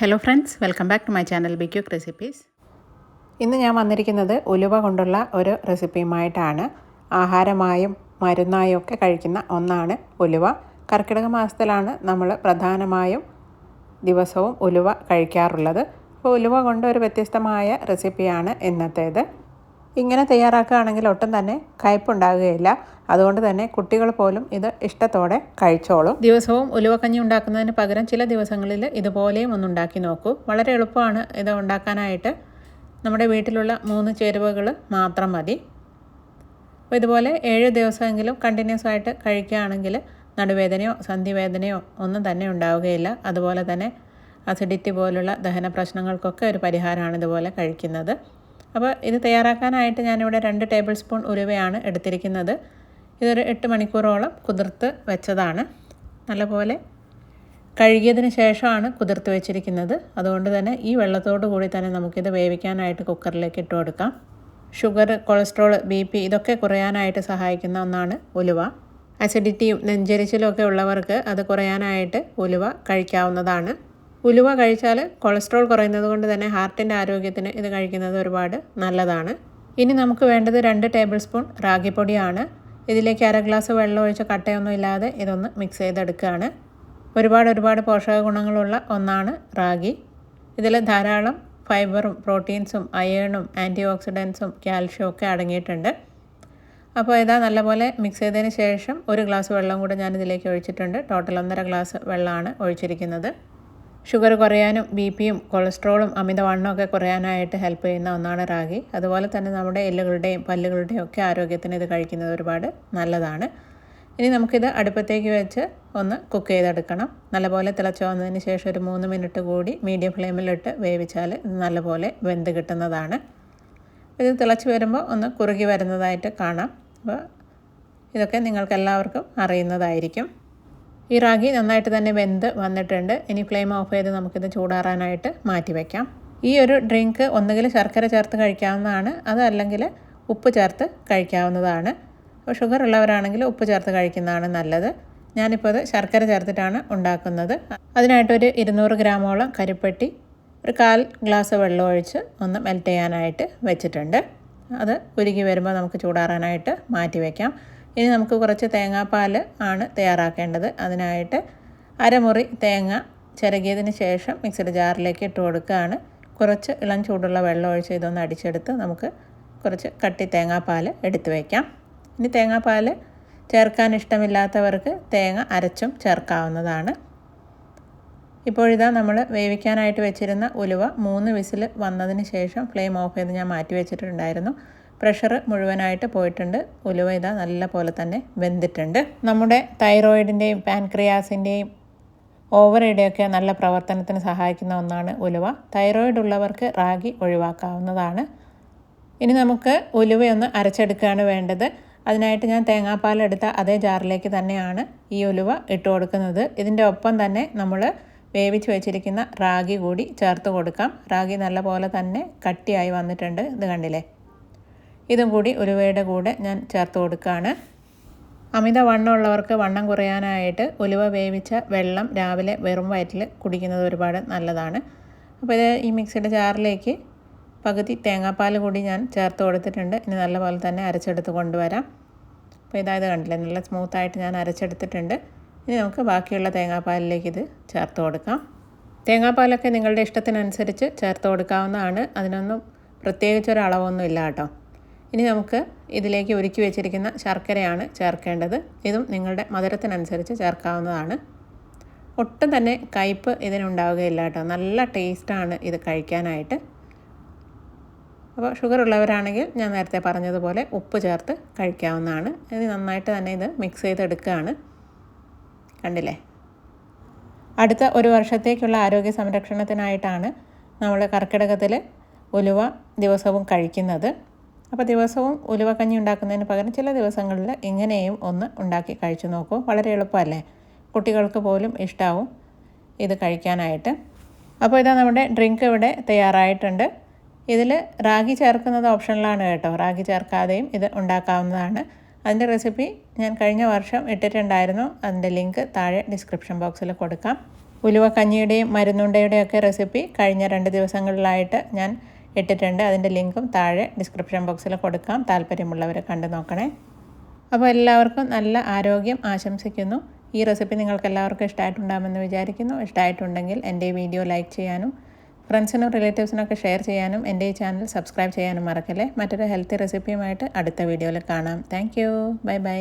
Hello friends welcome back to my channel be quick recipes ഇന്ന് ഞാൻ വന്നിരിക്കുന്നത് ഉലുവ കൊണ്ടുള്ള ഒരു റെസിപ്പിയുമായിട്ടാണ് ആഹാരമായും മരുന്നായും ഒക്കെ കഴിക്കുന്ന ഒന്നാണ് ഉലുവ. കർക്കിടക മാസത്തിലാണ് നമ്മൾ പ്രധാനമായും ദിവസവും ഉലുവ കഴിക്കാറുള്ളത്. അപ്പോൾ ഉലുവ കൊണ്ട് ഒരു വ്യത്യസ്തമായ റെസിപ്പിയാണ് ഇന്നത്തേത്. ഇങ്ങനെ തയ്യാറാക്കുകയാണെങ്കിൽ ഒട്ടും തന്നെ കയ്പുണ്ടാകുകയില്ല. അതുകൊണ്ട് തന്നെ കുട്ടികൾ പോലും ഇത് ഇഷ്ടത്തോടെ കഴിച്ചോളും. ദിവസവും ഉലുവക്കഞ്ഞി ഉണ്ടാക്കുന്നതിന് പകരം ചില ദിവസങ്ങളിൽ ഇതുപോലെയും ഒന്ന് ഉണ്ടാക്കി നോക്കൂ. വളരെ എളുപ്പമാണ് ഇത് ഉണ്ടാക്കാനായിട്ട്. നമ്മുടെ വീട്ടിലുള്ള മൂന്ന് ചേരുവകൾ മാത്രം മതി. അപ്പോൾ ഇതുപോലെ ഏഴ് ദിവസമെങ്കിലും കണ്ടിന്യൂസ് ആയിട്ട് കഴിക്കുകയാണെങ്കിൽ നടുവേദനയോ സന്ധിവേദനയോ ഒന്നും തന്നെ ഉണ്ടാവുകയില്ല. അതുപോലെ തന്നെ അസിഡിറ്റി പോലുള്ള ദഹന പ്രശ്നങ്ങൾക്കൊക്കെ ഒരു പരിഹാരമാണ് ഇതുപോലെ കഴിക്കുന്നത്. അപ്പോൾ ഇത് തയ്യാറാക്കാനായിട്ട് ഞാനിവിടെ രണ്ട് ടേബിൾ സ്പൂൺ ഉലുവയാണ് എടുത്തിരിക്കുന്നത്. ഇതൊരു എട്ട് മണിക്കൂറോളം കുതിർത്ത് വെച്ചതാണ്. നല്ലപോലെ കഴുകിയതിന് ശേഷമാണ് കുതിർത്ത് വെച്ചിരിക്കുന്നത്. അതുകൊണ്ട് തന്നെ ഈ വെള്ളത്തോടു കൂടി തന്നെ നമുക്കിത് വേവിക്കാനായിട്ട് കുക്കറിലേക്ക് ഇട്ട് കൊടുക്കാം. ഷുഗർ കൊളസ്ട്രോൾ ബി പി ഇതൊക്കെ കുറയാനായിട്ട് സഹായിക്കുന്ന ഒന്നാണ് ഉലുവ. അസിഡിറ്റിയും നെഞ്ചരിച്ചിലും ഒക്കെ ഉള്ളവർക്ക് അത് കുറയാനായിട്ട് ഉലുവ കഴിക്കാവുന്നതാണ്. ഉലുവ കഴിച്ചാൽ കൊളസ്ട്രോൾ കുറയുന്നത് കൊണ്ട് തന്നെ ഹാർട്ടിന്റെ ആരോഗ്യത്തിന് ഇത് കഴിക്കുന്നത് ഒരുപാട് നല്ലതാണ്. ഇനി നമുക്ക് വേണ്ടത് രണ്ട് ടേബിൾ സ്പൂൺ റാഗിപ്പൊടിയാണ് ഇതിലേക്ക് അര ഗ്ലാസ് വെള്ളം ഒഴിച്ച് കട്ടയൊന്നും ഇല്ലാതെ ഇതൊന്ന് മിക്സ് ചെയ്തെടുക്കുകയാണ്. ഒരുപാട് ഒരുപാട് പോഷക ഗുണങ്ങളുള്ള ഒന്നാണ് റാഗി. ഇതിൽ ധാരാളം ഫൈബറും പ്രോട്ടീൻസും അയേണും ആന്റി ഓക്സിഡൻസും കാൽഷ്യവും ഒക്കെ അടങ്ങിയിട്ടുണ്ട്. അപ്പോൾ ഇതാ നല്ലപോലെ മിക്സ് ചെയ്തതിന് ശേഷം ഒരു ഗ്ലാസ് വെള്ളം കൂടെ ഞാൻ ഇതിലേക്ക് ഒഴിച്ചിട്ടുണ്ട്. ടോട്ടൽ ഒന്നര ഗ്ലാസ് വെള്ളമാണ് ഒഴിച്ചിരിക്കുന്നത്. ഷുഗർ കുറയാനും ബി പിയും കൊളസ്ട്രോളും അമിതവണ്ണമൊക്കെ കുറയാനായിട്ട് ഹെൽപ്പ് ചെയ്യുന്ന ഒന്നാണ് റാഗി. അതുപോലെ തന്നെ നമ്മുടെ എല്ലുകളുടെയും പല്ലുകളുടെയും ഒക്കെ ആരോഗ്യത്തിന് ഇത് കഴിക്കുന്നത് ഒരുപാട് നല്ലതാണ്. ഇനി നമുക്കിത് അടുപ്പത്തേക്ക് വെച്ച് ഒന്ന് കുക്ക് ചെയ്തെടുക്കണം. നല്ലപോലെ തിളച്ച് വന്നതിന് ശേഷം ഒരു മൂന്ന് മിനിറ്റ് കൂടി മീഡിയം ഫ്ലെയിമിലിട്ട് വേവിച്ചാൽ നല്ലപോലെ വെന്ത് കിട്ടുന്നതാണ്. ഇത് തിളച്ച് വരുമ്പോൾ ഒന്ന് കുറുകി വരുന്നതായിട്ട് കാണാം. അപ്പോൾ ഇതൊക്കെ നിങ്ങൾക്കെല്ലാവർക്കും അറിയുന്നതായിരിക്കും. ഈ റാഗി നന്നായിട്ട് തന്നെ വെന്ത് വന്നിട്ടുണ്ട്. ഇനി ഫ്ലെയിം ഓഫ് ചെയ്ത് നമുക്കിത് ചൂടാറാനായിട്ട് മാറ്റി വയ്ക്കാം ഈ ഒരു ഡ്രിങ്ക് ഒന്നുകിൽ ശർക്കര ചേർത്ത് കഴിക്കാവുന്നതാണ് അതല്ലെങ്കിൽ ഉപ്പ് ചേർത്ത് കഴിക്കാവുന്നതാണ്. ഷുഗർ ഉള്ളവരാണെങ്കിൽ ഉപ്പ് ചേർത്ത് കഴിക്കുന്നതാണ് നല്ലത്. ഞാനിപ്പോൾ അത് ശർക്കര ചേർത്തിട്ടാണ് ഉണ്ടാക്കുന്നത്. അതിനായിട്ടൊരു ഇരുന്നൂറ് ഗ്രാമോളം കരിപ്പെട്ടി ഒരു കാൽ ഗ്ലാസ് വെള്ളം ഒഴിച്ച് ഒന്ന് മെൽറ്റ് ചെയ്യാനായിട്ട് വെച്ചിട്ടുണ്ട്. അത് ഉരുകി വരുമ്പോൾ നമുക്ക് ചൂടാറാനായിട്ട് മാറ്റി വയ്ക്കാം ഇനി നമുക്ക് കുറച്ച് തേങ്ങാപ്പാൽ ആണ് തയ്യാറാക്കേണ്ടത്. അതിനായിട്ട് അരമുറി തേങ്ങ ചിരകിയതിന് ശേഷം മിക്സിയുടെ ജാറിലേക്ക് ഇട്ട് കൊടുക്കുകയാണ്. കുറച്ച് ഇളം ചൂടുള്ള വെള്ളം ഒഴിച്ച് ഇതൊന്ന് അടിച്ചെടുത്ത് നമുക്ക് കുറച്ച് കട്ടി തേങ്ങാപ്പാൽ എടുത്തു വയ്ക്കാം. ഇനി തേങ്ങാപ്പാൽ ചേർക്കാൻ ഇഷ്ടമില്ലാത്തവർക്ക് തേങ്ങ അരച്ചും ചേർക്കാവുന്നതാണ്. ഇപ്പോഴിതാ നമ്മൾ വേവിക്കാനായിട്ട് വെച്ചിരുന്ന ഉലുവ മൂന്ന് വിസിൽ വന്നതിന് ശേഷം ഫ്ലെയിം ഓഫ് ചെയ്ത് ഞാൻ മാറ്റി വെച്ചിട്ടുണ്ടായിരുന്നു. പ്രഷർ മുഴുവനായിട്ട് പോയിട്ടുണ്ട്. ഉലുവ ഇതാ നല്ല പോലെ തന്നെ വെന്തിട്ടുണ്ട്. നമ്മുടെ തൈറോയിഡിന്റെയും പാൻക്രിയാസിന്റെയും ഓവറയുടെയൊക്കെ നല്ല പ്രവർത്തനത്തിന് സഹായിക്കുന്ന ഒന്നാണ് ഉലുവ. തൈറോയിഡ് ഉള്ളവർക്ക് റാഗി ഒഴിവാക്കാവുന്നതാണ്. ഇനി നമുക്ക് ഉലുവയൊന്ന് അരച്ചെടുക്കുകയാണ് വേണ്ടത്. അതിനായിട്ട് ഞാൻ തേങ്ങാപ്പാൽ എടുത്ത അതേ ജാറിലേക്ക് തന്നെയാണ് ഈ ഉലുവ ഇട്ട് കൊടുക്കുന്നത്. ഇതിന്റെ ഒപ്പം തന്നെ നമ്മൾ വേവിച്ച് വെച്ചിരിക്കുന്ന റാഗി കൂടി ചേർത്ത് കൊടുക്കാം. റാഗി നല്ലപോലെ തന്നെ കട്ടിയായി വന്നിട്ടുണ്ട്. ഇത് കണ്ടില്ലേ? ഇതും കൂടി ഉലുവയുടെ കൂടെ ഞാൻ ചേർത്ത് കൊടുക്കുകയാണ്. അമിത വണ്ണമുള്ളവർക്ക് വണ്ണം കുറയാനായിട്ട് ഉലുവ വേവിച്ച വെള്ളം രാവിലെ വെറും വയറ്റിൽ കുടിക്കുന്നത് ഒരുപാട് നല്ലതാണ്. അപ്പോൾ ഇത് ഈ മിക്സിയുടെ ജാറിലേക്ക് പകുതി തേങ്ങാപ്പാൽ കൂടി ഞാൻ ചേർത്ത് കൊടുത്തിട്ടുണ്ട്. ഇനി നല്ലപോലെ തന്നെ അരച്ചെടുത്ത് കൊണ്ടുവരാം. അപ്പോൾ ഇതായത് കണ്ടില്ലേ നല്ല സ്മൂത്തായിട്ട് ഞാൻ അരച്ചെടുത്തിട്ടുണ്ട്. ഇനി നമുക്ക് ബാക്കിയുള്ള തേങ്ങാപ്പാലിലേക്ക് ഇത് ചേർത്ത് കൊടുക്കാം. തേങ്ങാപ്പാലൊക്കെ നിങ്ങളുടെ ഇഷ്ടത്തിനനുസരിച്ച് ചേർത്ത് കൊടുക്കാവുന്നതാണ്. അതിനൊന്നും പ്രത്യേകിച്ചൊരളവൊന്നും ഇല്ല കേട്ടോ. ഇനി നമുക്ക് ഇതിലേക്ക് ഒരുക്കി വെച്ചിരിക്കുന്ന ശർക്കരയാണ് ചേർക്കേണ്ടത്. ഇതും നിങ്ങളുടെ മധുരത്തിനനുസരിച്ച് ചേർക്കാവുന്നതാണ്. ഒട്ടും തന്നെ കയ്പ്പ് ഇതിനുണ്ടാവുകയില്ല കേട്ടോ. നല്ല ടേസ്റ്റാണ് ഇത് കഴിക്കാനായിട്ട്. അപ്പോൾ ഷുഗർ ഉള്ളവരാണെങ്കിൽ ഞാൻ നേരത്തെ പറഞ്ഞതുപോലെ ഉപ്പ് ചേർത്ത് കഴിക്കാവുന്നതാണ്. ഇത് നന്നായിട്ട് തന്നെ ഇത് മിക്സ് ചെയ്തെടുക്കുകയാണ്. കണ്ടില്ലേ? അടുത്ത ഒരു വർഷത്തേക്കുള്ള ആരോഗ്യ സംരക്ഷണത്തിനായിട്ടാണ് നമ്മൾ കർക്കിടകത്തിൽ ഉലുവ ദിവസവും കഴിക്കുന്നത്. അപ്പോൾ ദിവസവും ഉലുവക്കഞ്ഞി ഉണ്ടാക്കുന്നതിന് പകരം ചില ദിവസങ്ങളിൽ ഇങ്ങനെയും ഒന്ന് ഉണ്ടാക്കി കഴിച്ചു നോക്കൂ. വളരെ എളുപ്പമല്ലേ? കുട്ടികൾക്ക് പോലും ഇഷ്ടാവും ഇത് കഴിക്കാനായിട്ട്. അപ്പോൾ ഇതാ നമ്മുടെ ഡ്രിങ്ക് ഇവിടെ തയ്യാറായിട്ടുണ്ട്. ഇതിൽ റാഗി ചേർക്കുന്നത് ഓപ്ഷനിലാണ് കേട്ടോ. റാഗി ചേർക്കാതെയും ഇത് ഉണ്ടാക്കാവുന്നതാണ്. അതിന്റെ റെസിപ്പി ഞാൻ കഴിഞ്ഞ വർഷം ഇട്ടിട്ടുണ്ടായിരുന്നു. അതിന്റെ ലിങ്ക് താഴെ ഡിസ്ക്രിപ്ഷൻ ബോക്സിൽ കൊടുക്കാം. ഉലുവ കഞ്ഞിയുടെയും മരുന്നുണ്ടയുടെയും ഒക്കെ റെസിപ്പി കഴിഞ്ഞ രണ്ട് ദിവസങ്ങളിലായിട്ട് ഞാൻ ഇട്ടിട്ടുണ്ട്. അതിന്റെ ലിങ്കും താഴെ ഡിസ്ക്രിപ്ഷൻ ബോക്സിൽ കൊടുക്കാം. താല്പര്യമുള്ളവർ കണ്ടു നോക്കണേ. അപ്പോൾ എല്ലാവർക്കും നല്ല ആരോഗ്യം ആശംസിക്കുന്നു. ഈ റെസിപ്പി നിങ്ങൾക്ക് എല്ലാവർക്കും ഇഷ്ടമായിട്ടുണ്ടാകുമെന്ന് വിചാരിക്കുന്നു. ഇഷ്ടമായിട്ടുണ്ടെങ്കിൽ എന്റെ വീഡിയോ ലൈക്ക് ചെയ്യാനും ഫ്രണ്ട്സിനും റിലേറ്റീവ്സിനൊക്കെ ഷെയർ ചെയ്യാനും എന്റെ ഈ ചാനൽ സബ്സ്ക്രൈബ് ചെയ്യാനും മറക്കല്ലേ. മറ്റൊരു ഹെൽത്തി റെസിപ്പിയുമായിട്ട് അടുത്ത വീഡിയോയിൽ കാണാം. Thank bye bye.